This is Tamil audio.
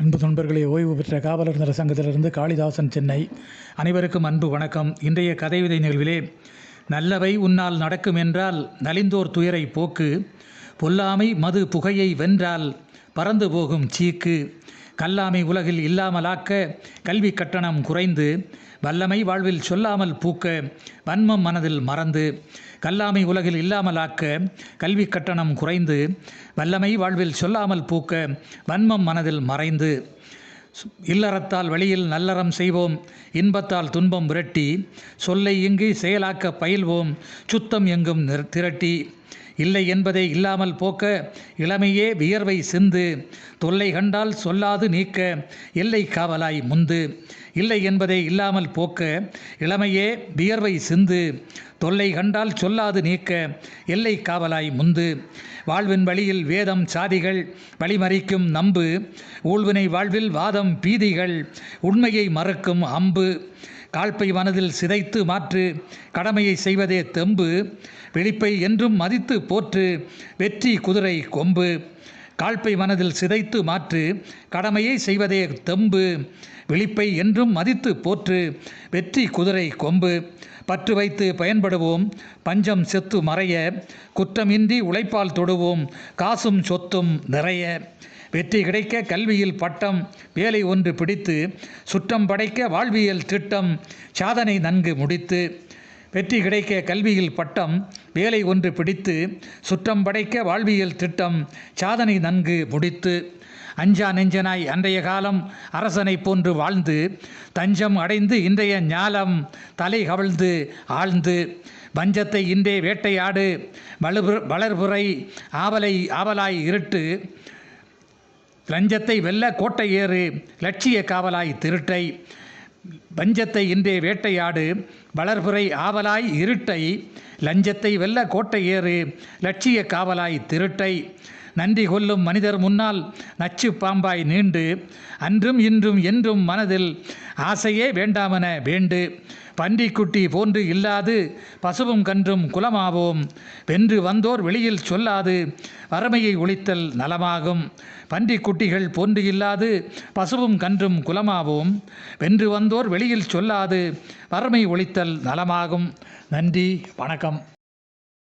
அன்பு தொண்பர்களை ஓய்வு பெற்ற காவலர் சங்கத்திலிருந்து காளிதாசன் சென்னை. அனைவருக்கும் அன்பு வணக்கம். இன்றைய கதை விதை நிகழ்விலே நல்லவை உன்னால் நடக்கும் என்றால் நலிந்தோர் துயரை போக்கு பொல்லாமை மது புகையை வென்றால் பறந்து போகும் சீக்கு. கல்லாமை உலகில் இல்லாமலாக்க கல்வி கட்டணம் குறைந்து வல்லமை வாழ்வில் சொல்லாமல் பூக்க வன்மம் மனதில் மறந்து கல்லாமை உலகில் இல்லாமலாக்க கல்வி கட்டணம் குறைந்து வல்லமை வாழ்வில் சொல்லாமல் பூக்க வன்மம் மனதில் மறைந்து. இல்லறத்தால் வழியில் நல்லறம் செய்வோம் இன்பத்தால் துன்பம் விரட்டி சொல்லை இங்கு செயலாக்க பயில்வோம் சுத்தம் எங்கும் திரட்டி. இல்லை என்பதை இல்லாமல் போக்க இளமையே வியர்வை சிந்து தொல்லை கண்டால் சொல்லாது நீக்க எல்லை காவலாய் முந்து. இல்லை என்பதை இல்லாமல் போக்க இளமையே வியர்வை சிந்து தொல்லை கண்டால் சொல்லாது நீக்க எல்லை காவலாய் முந்து. வாழ்வின் வழியில் வேதம் சாதிகள் வழிமறிக்கும் நம்பு. ஊழ்வினை வாழ்வில் வாதம் பீதிகள் உண்மையை மறுக்கும் அம்பு. காழ்ப்பை மனதில் சிதைத்து மாற்று கடமையை செய்வதே தெம்பு வெளிப்பை என்றும் மதித்து போற்று வெற்றி குதிரை கொம்பு. காழ்ப்பை மனதில் சிதைத்து மாற்று கடமையை செய்வதே தெம்பு விழிப்பை என்றும் மதித்து போற்று வெற்றி குதிரை கொம்பு. பற்று வைத்து பயன்படுவோம் பஞ்சம் செத்து மறைய குற்றமின்றி உழைப்பால் தொடுவோம் காசும் சொத்தும் நிறைய. வெற்றி கிடைக்க கல்வியில் பட்டம் வேலை ஒன்று பிடித்து சுற்றம் படைக்க வாழ்வியல் திட்டம் சாதனை நன்கு முடித்து வெற்றி கிடைக்க கல்வியில் பட்டம் வேலை ஒன்று பிடித்து சுற்றம் படைக்க வாழ்வியல் திட்டம் சாதனை நன்கு முடித்து அஞ்சா நெஞ்சனாய் அன்றைய காலம் அரசனைப் போன்று வாழ்ந்து தஞ்சம் அடைந்து இன்றைய ஞாலம் தலை கவிழ்ந்து ஆழ்ந்து பஞ்சத்தை இன்றே வேட்டையாடு வலுபுற வளர்புரை ஆவலை ஆவலாய் இருட்டு லஞ்சத்தை வெல்ல கோட்டை ஏறு லட்சிய காவலாய் திருட்டை. பஞ்சத்தை இன்றே வேட்டையாடு வளர்புரை ஆவலாய் இருட்டை. லஞ்சத்தை வெல்ல கோட்டை ஏறு லட்சிய காவலாய் திருட்டை. நன்றி கொல்லும் மனிதர் முன்னால் நச்சு பாம்பாய் நீண்டு அன்றும் இன்றும் என்றும் மனதில் ஆசையே வேண்டாமென வேண்டு. பன்றிக்குட்டி போன்று இல்லாது பசுவும் கன்றும் குலமாவோம். வென்று வந்தோர் வெளியில் சொல்லாது வறுமையை ஒழித்தல் நலமாகும். பன்றிக்குட்டிகள் போன்று இல்லாது பசுவும் கன்றும் குலமாவோம். வென்று வந்தோர் வெளியில் சொல்லாது வறுமை ஒழித்தல் நலமாகும். நன்றி வணக்கம்.